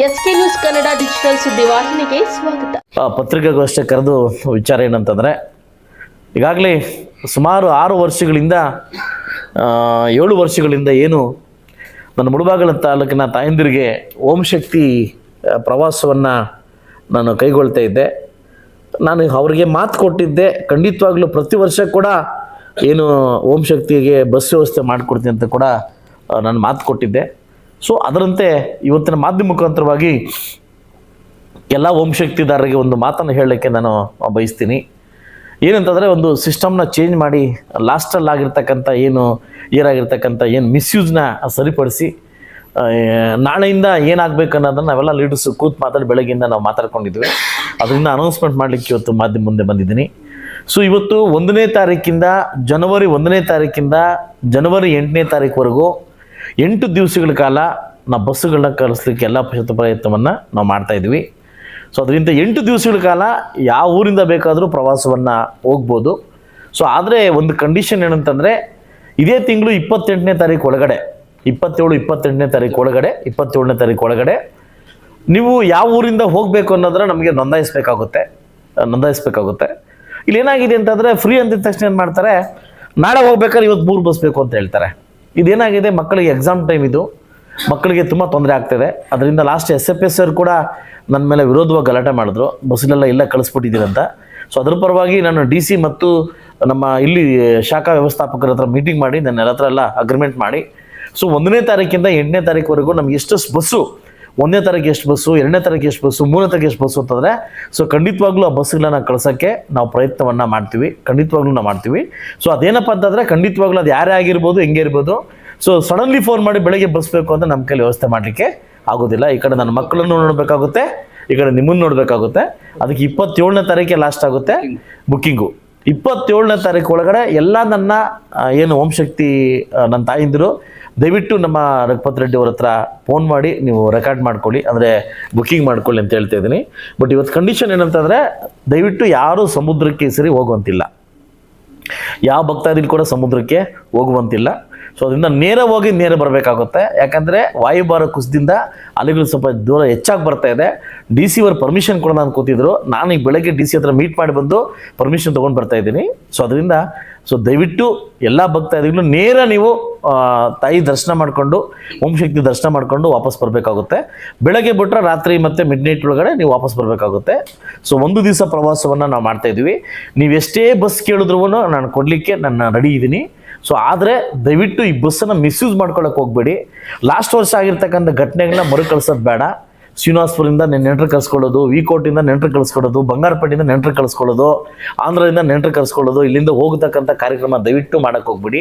S K news Kannada digital ಸುದ್ದಿವಾಹಿನಿಗೆ ಸ್ವಾಗತ. ಪತ್ರಿಕಾಗೋಷ್ಠಿ ಕರೆದು ವಿಚಾರ ಏನಂತಂದರೆ, ಈಗಾಗಲೇ ಸುಮಾರು ಆರು ವರ್ಷಗಳಿಂದ ಏಳು ವರ್ಷಗಳಿಂದ ಏನು ನನ್ನ ಮುಳುಬಾಗಲ ತಾಲೂಕಿನ ತಾಯಂದಿರಿಗೆ ಓಂ ಶಕ್ತಿ ಪ್ರವಾಸವನ್ನು ನಾನು ಕೈಗೊಳ್ತಾ ಇದ್ದೆ. ನಾನು ಅವರಿಗೆ ಮಾತು ಕೊಟ್ಟಿದ್ದೆ. ಖಂಡಿತವಾಗ್ಲೂ ಪ್ರತಿ ವರ್ಷ ಕೂಡ ಏನು ಓಂ ಶಕ್ತಿಗೆ ಬಸ್ ವ್ಯವಸ್ಥೆ ಮಾಡಿಕೊಡ್ತೀನಿ ಅಂತ ಕೂಡ ನಾನು ಮಾತು ಕೊಟ್ಟಿದ್ದೆ. ಸೊ ಅದರಂತೆ ಇವತ್ತಿನ ಮಾಧ್ಯಮ ಮುಖಾಂತರವಾಗಿ ಎಲ್ಲ ವಂಶಕ್ತಿದಾರರಿಗೆ ಒಂದು ಮಾತನ್ನು ಹೇಳಲಿಕ್ಕೆ ನಾನು ಬಯಸ್ತೀನಿ. ಏನಂತಂದರೆ ಒಂದು ಸಿಸ್ಟಮ್ನ ಚೇಂಜ್ ಮಾಡಿ ಲಾಸ್ಟಲ್ಲಿ ಆಗಿರ್ತಕ್ಕಂಥ ಏನು ಏನಾಗಿರ್ತಕ್ಕಂಥ ಏನು ಮಿಸ್ಯೂಸ್ನ ಸರಿಪಡಿಸಿ ನಾಳೆಯಿಂದ ಏನಾಗಬೇಕು ಅನ್ನೋದನ್ನು ನಾವೆಲ್ಲ ಲೀಡರ್ಸ್ ಕೂತು ಮಾತಾಡಿ ಬೆಳಗ್ಗೆಯಿಂದ ನಾವು ಮಾತಾಡ್ಕೊಂಡಿದ್ವಿ. ಅದರಿಂದ ಅನೌನ್ಸ್ಮೆಂಟ್ ಮಾಡಲಿಕ್ಕೆ ಇವತ್ತು ಮಾಧ್ಯಮ ಮುಂದೆ ಬಂದಿದ್ದೀನಿ. ಸೊ ಇವತ್ತು ಒಂದನೇ ತಾರೀಕಿಂದ, ಜನವರಿ ಒಂದನೇ ತಾರೀಕಿಂದ, ಜನವರಿ ಎಂಟನೇ ತಾರೀಕುವರೆಗೂ ಎಂಟು ದಿವಸಗಳ ಕಾಲ ನಾವು ಬಸ್ಸುಗಳನ್ನ ಕಳಿಸ್ಲಿಕ್ಕೆ ಎಲ್ಲ ಪ್ರಯತ್ನ ಪ್ರಯತ್ನವನ್ನು ನಾವು ಮಾಡ್ತಾ ಇದ್ವಿ. ಸೊ ಅದರಿಂದ ಎಂಟು ದಿವಸಗಳ ಕಾಲ ಯಾವ ಊರಿಂದ ಬೇಕಾದರೂ ಪ್ರವಾಸವನ್ನು ಹೋಗ್ಬೋದು. ಸೊ ಆದರೆ ಒಂದು ಕಂಡೀಷನ್ ಏನಂತಂದರೆ ಇದೇ ತಿಂಗಳು ಇಪ್ಪತ್ತೆಂಟನೇ ತಾರೀಕು ಒಳಗಡೆ, ಇಪ್ಪತ್ತೇಳು, ಇಪ್ಪತ್ತೆಂಟನೇ ತಾರೀಕು ಒಳಗಡೆ, ಇಪ್ಪತ್ತೇಳನೇ ತಾರೀಕು ಒಳಗಡೆ ನೀವು ಯಾವ ಊರಿಂದ ಹೋಗಬೇಕು ಅನ್ನೋದನ್ನ ನಮಗೆ ನೋಂದಾಯಿಸಬೇಕಾಗುತ್ತೆ, ನೋಂದಾಯಿಸ್ಬೇಕಾಗುತ್ತೆ. ಇಲ್ಲಿ ಏನಾಗಿದೆ ಅಂತಂದರೆ ಫ್ರೀ ಅಂದಿದ ತಕ್ಷಣ ಏನು ಮಾಡ್ತಾರೆ, ನಾಳೆ ಹೋಗ್ಬೇಕಾದ್ರೆ ಇವತ್ತು ಮೂರು ಬಸ್ ಬೇಕು ಅಂತ ಹೇಳ್ತಾರೆ. ಇದೇನಾಗಿದೆ? ಮಕ್ಕಳಿಗೆ ಎಕ್ಸಾಮ್ ಟೈಮ್ ಇದು. ಮಕ್ಕಳಿಗೆ ತುಂಬ ತೊಂದರೆ ಆಗ್ತಿದೆ. ಅದರಿಂದ ಲಾಸ್ಟ್ ಎಸ್ ಎಫ್ ಎಸ್ ಕೂಡ ನನ್ನ ಮೇಲೆ ವಿರೋಧವಾಗಿ ಗಲಾಟೆ ಮಾಡಿದ್ರು. ಬಸ್ಸಲ್ಲೆಲ್ಲ ಇಲ್ಲ ಕಳಿಸ್ಬಿಟ್ಟಿದ್ದೀರಂತ. ಸೊ ಅದ್ರ ಪರವಾಗಿ ನಾನು ಡಿ ಸಿ ಮತ್ತು ನಮ್ಮ ಇಲ್ಲಿ ಶಾಖಾ ವ್ಯವಸ್ಥಾಪಕರ ಹತ್ರ ಮೀಟಿಂಗ್ ಮಾಡಿ, ನನ್ನ ಹತ್ರ ಎಲ್ಲ ಅಗ್ರಿಮೆಂಟ್ ಮಾಡಿ. ಸೊ ಒಂದನೇ ತಾರೀಕಿಂದ ಎಂಟನೇ ತಾರೀಕುವರೆಗೂ ನಮ್ಗೆ ಎಷ್ಟು ಬಸ್ಸು ಒಂದನೇ ತಾರೀಕು ಎಷ್ಟು ಬಸ್ಸು, ಎರಡನೇ ತಾರೀಕು ಎಷ್ಟು ಬಸ್ಸು, ಮೂರನೇ ತಾರೀಕು ಎಷ್ಟು ಬಸ್ಸು ಅಂತಂದರೆ ಸೊ ಖಂಡಿತವಾಗ್ಲೂ ಆ ಬಸ್ಸುಗಳನ್ನ ಕಳ್ಸೋಕ್ಕೆ ನಾವು ಪ್ರಯತ್ನವನ್ನು ಮಾಡ್ತೀವಿ, ಖಂಡಿತವಾಗ್ಲೂ ನಾವು ಮಾಡ್ತೀವಿ. ಸೊ ಅದೇನಪ್ಪ ಅಂತಂದರೆ, ಖಂಡಿತವಾಗ್ಲೂ ಅದು ಯಾರೇ ಆಗಿರ್ಬೋದು, ಹೆಂಗೆ ಇರ್ಬೋದು ಸೊ ಸಡನ್ಲಿ ಫೋನ್ ಮಾಡಿ ಬೆಳಗ್ಗೆ ಬಸ್ ಬೇಕು ಅಂತ ನಮ್ಮ ಕೈಲಿ ವ್ಯವಸ್ಥೆ ಮಾಡಲಿಕ್ಕೆ ಆಗೋದಿಲ್ಲ. ಈ ಕಡೆ ನನ್ನ ಮಕ್ಕಳನ್ನು ನೋಡಬೇಕಾಗುತ್ತೆ, ಈ ಕಡೆ ನಿಮ್ಮನ್ನು ನೋಡಬೇಕಾಗುತ್ತೆ. ಅದಕ್ಕೆ ಇಪ್ಪತ್ತೇಳನೇ ತಾರೀಕೆ ಲಾಸ್ಟ್ ಆಗುತ್ತೆ ಬುಕ್ಕಿಂಗು ಇಪ್ಪತ್ತೇಳನೇ ತಾರೀಕು ಒಳಗಡೆ ಎಲ್ಲ ನನ್ನ ಏನು ಓಂ ಶಕ್ತಿ ನನ್ನ ತಾಯಿಂದಿರು ದಯವಿಟ್ಟು ನಮ್ಮ ರಘುಪತ್ ರೆಡ್ಡಿ ಅವ್ರ ಹತ್ರ ಫೋನ್ ಮಾಡಿ, ನೀವು ರೆಕಾರ್ಡ್ ಮಾಡ್ಕೊಳ್ಳಿ. ಅಂದರೆ ಬುಕ್ಕಿಂಗ್ ಮಾಡ್ಕೊಳ್ಳಿ ಅಂತ ಹೇಳ್ತಾ ಇದ್ದೀನಿ. ಬಟ್ ಇವತ್ತು ಕಂಡೀಷನ್ ಏನಂತಂದರೆ, ದಯವಿಟ್ಟು ಯಾರೂ ಸಮುದ್ರಕ್ಕೆ ಸರಿ ಹೋಗುವಂತಿಲ್ಲ. ಯಾವ ಭಕ್ತಾದಿಗಳು ಕೂಡ ಸಮುದ್ರಕ್ಕೆ ಹೋಗುವಂತಿಲ್ಲ. ಸೊ ಅದರಿಂದ ನೇರ ಹೋಗಿ ನೇರ ಬರಬೇಕಾಗುತ್ತೆ. ಯಾಕಂದರೆ ವಾಯುಭಾರ ಕುಸಿದಿಂದ ಅಲೆಗಳು ಸ್ವಲ್ಪ ದೂರ ಹೆಚ್ಚಾಗಿ ಬರ್ತಾ ಇದೆ. ಡಿ ಸಿ ಅವರು ಪರ್ಮಿಷನ್ ಕೊಡೋಣ ಅನ್ಕೋತಿದ್ರು. ಕೂತಿದ್ರು ನಾನು ಈಗ ಬೆಳಗ್ಗೆ ಡಿ ಸಿ ಹತ್ರ ಮೀಟ್ ಮಾಡಿ ಬಂದು ಪರ್ಮಿಷನ್ ತೊಗೊಂಡು ಬರ್ತಾ ಇದ್ದೀನಿ. ಸೊ ಅದರಿಂದ ಸೊ ದಯವಿಟ್ಟು ಎಲ್ಲ ಭಕ್ತಾದಿಗಳು ನೇರ ನೀವು ತಾಯಿ ದರ್ಶನ ಮಾಡಿಕೊಂಡು ಓಂಶಕ್ತಿ ದರ್ಶನ ಮಾಡಿಕೊಂಡು ವಾಪಸ್ ಬರಬೇಕಾಗುತ್ತೆ. ಬೆಳಗ್ಗೆ ಬಿಟ್ಟರೆ ರಾತ್ರಿ ಮತ್ತು ಮಿಡ್ ನೈಟ್ ಒಳಗಡೆ ನೀವು ವಾಪಸ್ ಬರಬೇಕಾಗುತ್ತೆ. ಸೊ ಒಂದು ದಿವಸ ಪ್ರವಾಸವನ್ನು ನಾವು ಮಾಡ್ತಾ ಇದ್ವಿ ನೀವು ಎಷ್ಟೇ ಬಸ್ ಕೇಳಿದ್ರು ನಾನು ಕೊಡಲಿಕ್ಕೆ ನಾನು ರೆಡಿ ಇದ್ದೀನಿ. ಸೊ ಆದರೆ ದಯವಿಟ್ಟು ಈ ಬಸ್ಸನ್ನು ಮಿಸ್ಯೂಸ್ ಮಾಡ್ಕೊಳ್ಳೋಕೆ ಹೋಗಬೇಡಿ. ಲಾಸ್ಟ್ ವರ್ಷ ಆಗಿರ್ತಕ್ಕಂಥ ಘಟನೆಗಳನ್ನ ಮರುಕಳಿಸೋದು ಬೇಡ. ಶ್ರೀನಿವಾಸ್ಪುರಿಂದ ನೆಂಟರು ಕಳಿಸ್ಕೊಳ್ಳೋದು ವಿ ಕೋಟಿಂದ ನೆಂಟರು ಕಳಿಸ್ಕೊಳ್ಳೋದು, ಬಂಗಾರಪೇಟೆಯಿಂದ ನೆಂಟರು ಕಳಿಸ್ಕೊಳ್ಳೋದು, ಆಂಧ್ರದಿಂದ ನೆಂಟರು ಕಳಿಸ್ಕೊಳ್ಳೋದು, ಇಲ್ಲಿಂದ ಹೋಗತಕ್ಕಂಥ ಕಾರ್ಯಕ್ರಮ ದಯವಿಟ್ಟು ಮಾಡೋಕ್ಕೆ ಹೋಗ್ಬಿಡಿ.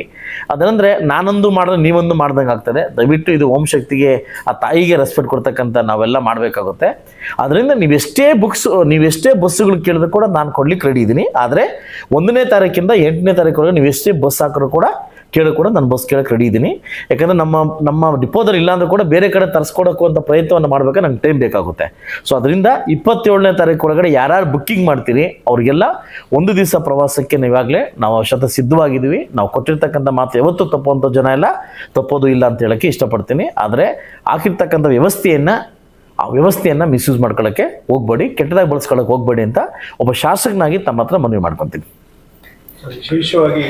ಅದಂದರೆ ನಾನೊಂದು ಮಾಡಿದ್ರೆ ನೀವೊಂದು ಮಾಡ್ದಂಗೆ ಆಗ್ತದೆ. ದಯವಿಟ್ಟು ಇದು ಓಂ ಶಕ್ತಿಗೆ, ಆ ತಾಯಿಗೆ ರೆಸ್ಪೆಕ್ಟ್ ಕೊಡ್ತಕ್ಕಂಥ ನಾವೆಲ್ಲ ಮಾಡಬೇಕಾಗುತ್ತೆ. ಅದರಿಂದ ನೀವೆಷ್ಟೇ ಬುಕ್ಸ್ ನೀವೆಷ್ಟೇ ಬಸ್ಸುಗಳು ಕೇಳಿದ್ರು ಕೂಡ ನಾನು ಕೊಡ್ಲಿಕ್ಕೆ ರೆಡಿ ಇದ್ದೀನಿ ಆದರೆ, ಒಂದನೇ ತಾರೀಕಿಂದ ಎಂಟನೇ ತಾರೀಕು ನೀವು ಎಷ್ಟೇ ಬಸ್ ಹಾಕಿದ್ರು ಕೂಡ ಕೇಳಿ ಕೂಡ ನಾನು ಬಸ್ ಕೇಳಕ್ಕೆ ರೆಡಿ ಇದ್ದೀನಿ. ಯಾಕಂದರೆ ನಮ್ಮ ನಮ್ಮ ಡಿಪೋದಲ್ಲಿ ಇಲ್ಲಾಂದ್ರೂ ಕೂಡ ಬೇರೆ ಕಡೆ ತರಿಸ್ಕೊಡೋಕ್ಕೂ ಅಂತ ಪ್ರಯತ್ನವನ್ನು ಮಾಡಬೇಕಾದ್ರೆ ನಂಗೆ ಟೈಮ್ ಬೇಕಾಗುತ್ತೆ. ಸೊ ಅದರಿಂದ ಇಪ್ಪತ್ತೇಳನೇ ತಾರೀಕು ಒಳಗಡೆ ಯಾರ್ಯಾರು ಬುಕ್ಕಿಂಗ್ ಮಾಡ್ತೀರಿ, ಅವರಿಗೆಲ್ಲ ಒಂದು ದಿವಸ ಪ್ರವಾಸಕ್ಕೆ ನೀವಾಗಲೇ ನಾವು ಶತ ಸಿದ್ಧವಾಗಿದ್ದೀವಿ. ನಾವು ಕೊಟ್ಟಿರ್ತಕ್ಕಂಥ ಮಾತು ಯಾವತ್ತೂ ತಪ್ಪುವಂಥ ಜನ ಎಲ್ಲ ತಪ್ಪೋದು ಇಲ್ಲ ಅಂತ ಹೇಳೋಕ್ಕೆ ಇಷ್ಟಪಡ್ತೀನಿ. ಆದರೆ ಹಾಕಿರ್ತಕ್ಕಂಥ ವ್ಯವಸ್ಥೆಯನ್ನು, ಆ ವ್ಯವಸ್ಥೆಯನ್ನು ಮಿಸ್ಯೂಸ್ ಮಾಡ್ಕೊಳ್ಳೋಕ್ಕೆ ಹೋಗ್ಬೇಡಿ. ಕೆಟ್ಟದಾಗಿ ಬಳಸ್ಕೊಳ್ಳೋಕೆ ಹೋಗ್ಬೇಡಿ ಅಂತ ಒಬ್ಬ ಶಾಸಕನಾಗಿ ತಮ್ಮ ಹತ್ರ ಮನವಿ ಮಾಡ್ಕೊತೀನಿ. ವಿಶೇಷವಾಗಿ